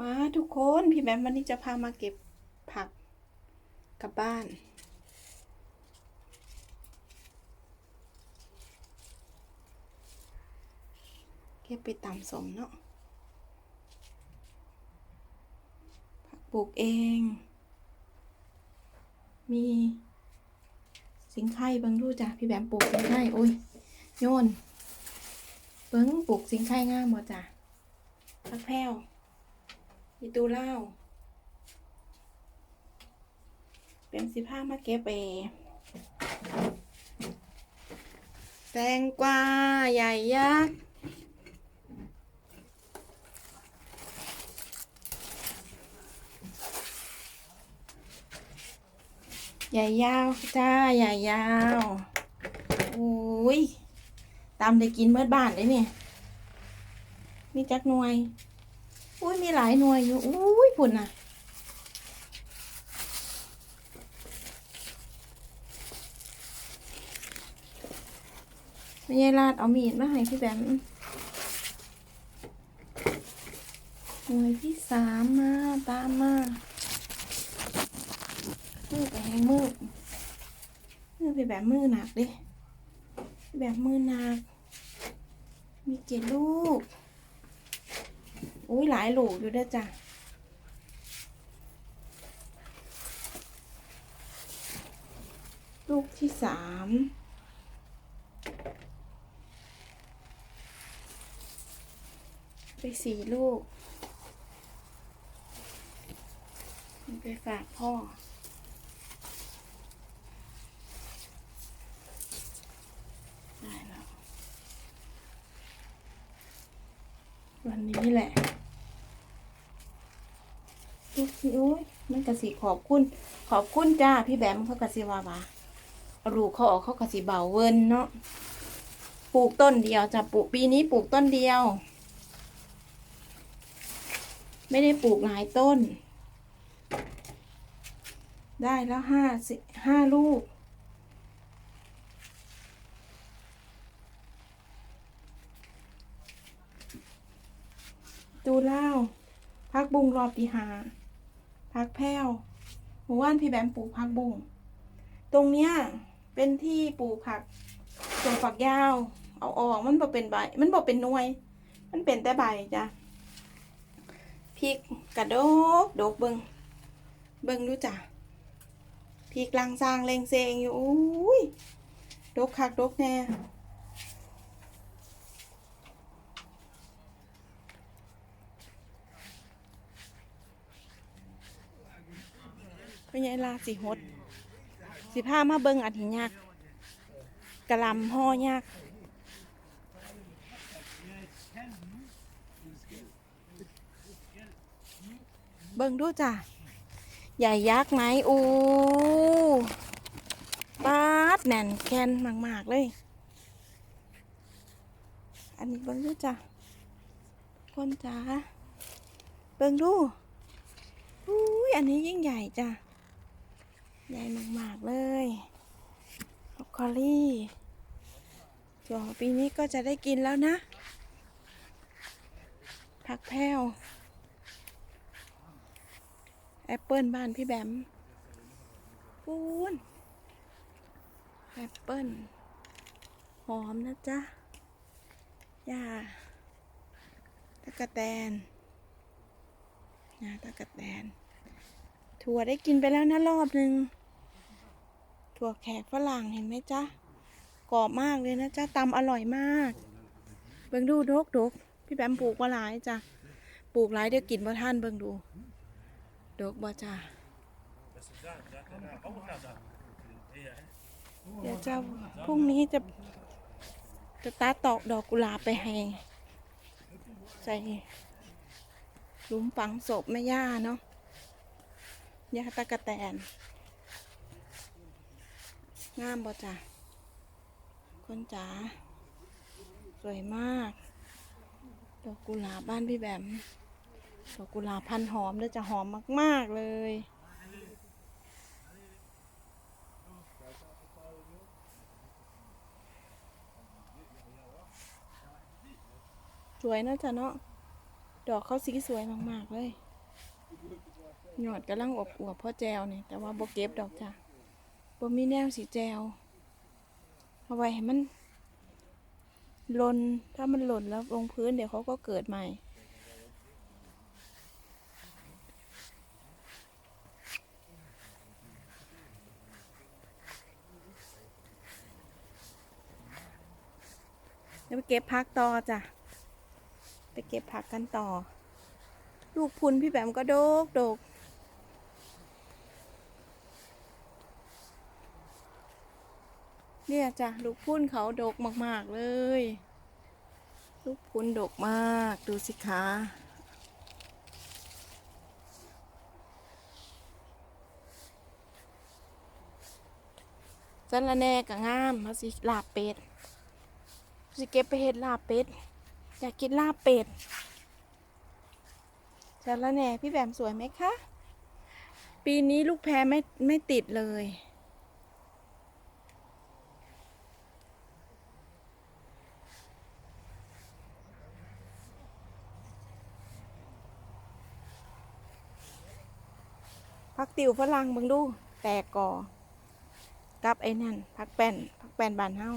มาทุกคนพี่แบมวันนี้จะพามาเก็บผักกลับบ้าน เก็บไปตำสมเนาะผักปลูกเอง มีสิงไข่บิ้งดูจ้ะพี่แบมปลูกสิงไข่โอ้ยโยนเบิ้งปลูกสิงไข่ง่ามหมดจ้ะผักแพรว มีตูเล่าเป็นสิผ้ามาเก็บเอแตงกวาใหญ่ยักษ์ใหญ่ยาวจ้าใหญ่ยาวอุ้ยตามได้กินเมื่อบ้านได้เนี่ยมีจักหน่วย อุ้ยมีหลายหน่วยอยู่อุ้ยพุ่นน่ะไม่ใช่ลาดเอามีดมาให้พี่แบมหน่วยที่สามมาตามมามือแหงมือมือไปแบบมือหนักดิแบบมือหนัก มีเจ็ดลูก อุ้ยหลายหลอยู่ด้อจ้ะลูกที่สามไปสี่ลูกไปฝากพ่อ ได้แล้ว วันนี้แหละ ลูก สิโอ้ยมันกะสิขอบคุณ ขอบคุณจ้าพี่แบมเขากะสิว่าว่าลูกเขาออกเขากะสิเบาเวินเนาะปลูกต้นเดียวจะปลูกปีนี้ปลูกต้นเดียว ไม่ได้ปลูกหลายต้น ได้แล้วห้าสิห้าลูกดูเล่าพักบุงรอบตีหา พักแพ้วหมู่บ้านพี่แบมปลูกพักบุ้งตรงเนี้ยเป็นที่ปลูกผักส่วนฝักยาว เอาออกมันบ่เป็นใบ มันบ่เป็นหน่วย มันเป็นแต่ใบจ้ะพริกกระโดกโดกเบิงเบิงดูจ้ะพริกลังซางเลงเซงอยู่อุ้ยโดกคักโดกแน่ เป็นไงล่ะสิหด สิผ้ามาเบิงอันหินยักกะลำห่อยักเบิงดูจ้ะ ใหญ่ยักษ์ไหมอู้ปาดแน่นแคนมากๆเลย อันนี้เบิงดูจ้ะ คนจ๋าเบิงดูอุ้ยอันนี้ยิ่งใหญ่จ้ะ ใหญ่มาก ๆ เลยบรอกโคลี่ส่วปีนี้ก็จะได้กินแล้วนะ ผักแพรวแอปเปิลบ้านพี่แบมปูนแอปเปิลหอมนะจ๊ะย่าตะกะแตนนะตะกะแตนถั่วได้กินไปแล้วนะรอบหนึ่ง ถั่วแขกฝรั่งเห็นไหมจ๊ะกรอบมากเลยนะจ๊ะตำอร่อยมาก เบิ่งดูดกดกพี่แบมปลูกมาหลายจ้ะปลูกหลายเดี๋ยวกินบ่ท่านเบิ่งดู ดกบ่จ้ะเดี๋ยวจะพรุ่งนี้จะ จะตัดตอกดอกกุหลาบไปให้ ใส่หลุมฝังศพแม่ย่าเนาะย่าตะกะแตน งามบ่จ้ะคนจ๋าสวยมากดอกกุหลาบบ้านพี่แบมดอกกุหลาบพันหอมเลยจะหอมมาก ๆ เลยสวยนะจ๊ะเนาะ ดอกเขาสีสวยมาก ๆ เลย หยอดกำลังอบอวบๆพ่อแจวนี่ แต่ว่าโบเก็บดอกจ้ะ บ่มีแนวสีแจวเอาไว้ให้มันหล่นถ้ามันหล่นแล้วลงพื้นเดี๋ยวเขาก็เกิดใหม่ เดี๋ยวไปเก็บผักต่อจ้ะ ไปเก็บผักกันต่อ ลูกพุนพี่แบมก็โดกโดก เนี่ยจ้ะลูกพุ่นเขาดกมาก ๆ เลย ลูกพุ่นดกมากดูสิคะจันละแหน่ก็งามเขาสิลาบเป็ดสิเก็บไปเห็ดลาบเป็ด อยากกินลาบเป็ดสารแหน่พี่แบมสวยไหมคะ ปีนี้ลูกแพรไม่ไม่ติดเลย พักติวฝรั่งบังดู แตกก่อกับไอ้นั่นพักแป้นพักแป้นบานเฮา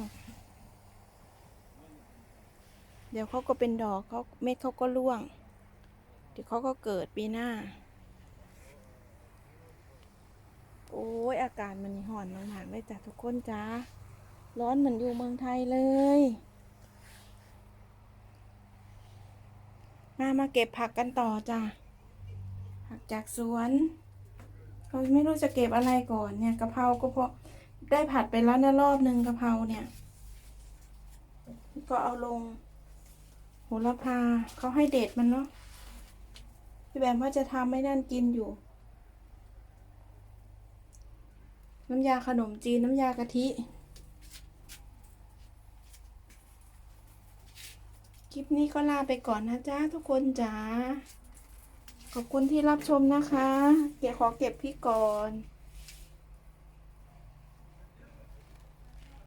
เดี๋ยวเขาก็เป็นดอกเขาเม็ดเขาก็ร่วง เดี๋ยวเขาก็เกิดปีหน้า โอ้ยอากาศมันห่อนมากๆเลยจ้ะทุกคนจ้าร้อนเหมือนอยู่เมืองไทยเลย มามาเก็บผักกันต่อจ้ะผักจากสวน เขาไม่รู้จะเก็บอะไรก่อนเนี่ยกะเพราก็เพราะได้ผัดไปแล้วนะรอบหนึ่งกะเพราเนี่ย ก็เอาลงโหระพาเขาให้เด็ดมันเนาะพี่แบมว่าจะทำไม่นั่นกินอยู่ น้ำยาขนมจีนน้ำยากะทิคลิปนี้ก็ลาไปก่อนนะจ๊ะทุกคนจ๋า ขอบคุณที่รับชมนะคะเดี๋ยวขอเก็บพี่ก่อน